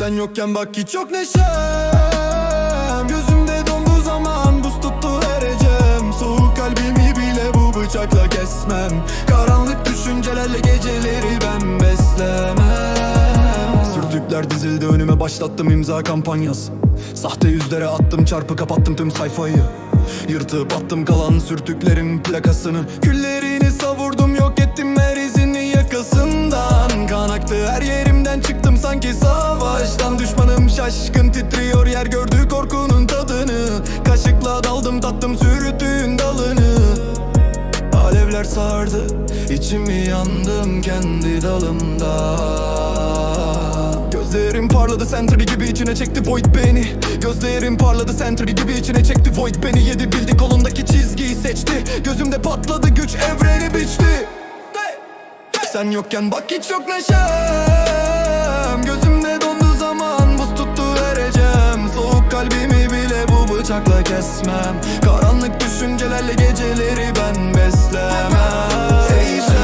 Sen yokken bak hiç yok neşem. Gözümde donduğu zaman buz tuttu vereceğim Soğuk kalbimi bile bu bıçakla kesmem. Karanlık düşüncelerle geceleri ben beslemem. Sürtükler dizildi önüme başlattım imza kampanyası. Sahte yüzlere attım çarpı kapattım tüm sayfayı. Yırtıp attım kalan sürtüklerin plakasını. Küllerini savurdum yok ettim her izini Alevler sardı. İçimi yandım kendi dalımda. Gözlerim parladı Sentry gibi içine çekti Void beni. Gözlerim parladı Sentry gibi içine çekti Void beni. Yedi bildi kolundaki çizgiyi seçti. Gözümde patladı güç evreni biçti. Sen yokken bak hiç yok neşem bıçakla kesmem. Karanlık düşüncelerle geceleri ben beslemem. Değişem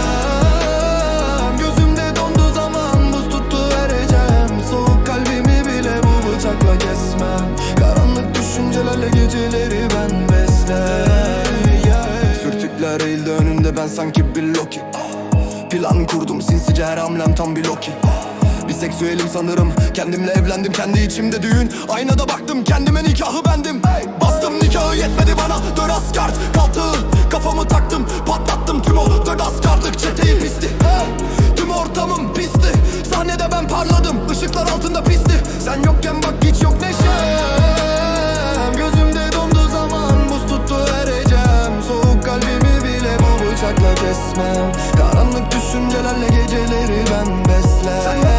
Gözümde dondu zaman buz tuttu vereceğim. Soğuk kalbimi bile bu bıçakla kesmem. Karanlık düşüncelerle geceleri ben beslemem. Sürtükler eğildi önünde ben sanki bir Loki. Plan kurdum sinsice her hamlem tam bir Loki Biseksüelim sanırım. Kendimle evlendim kendi içimde düğün. Aynada baktım kendime nikahı bendim. Hey! Bastım nikahı yetmedi bana. Dön askart kalktı Kafamı taktım patlattım. Tüm o Dön askarlık çeteyi pisti. Hey! Tüm ortamım pisti. Sahnede ben parladım. Işıklar altında pisti. Sen yokken bak hiç yok neşem. Gözümde dondu zaman. Buz tuttu vereceğim Soğuk kalbimi bile bıçakla kesmem. Karanlık düşüncelerle geceleri ben besler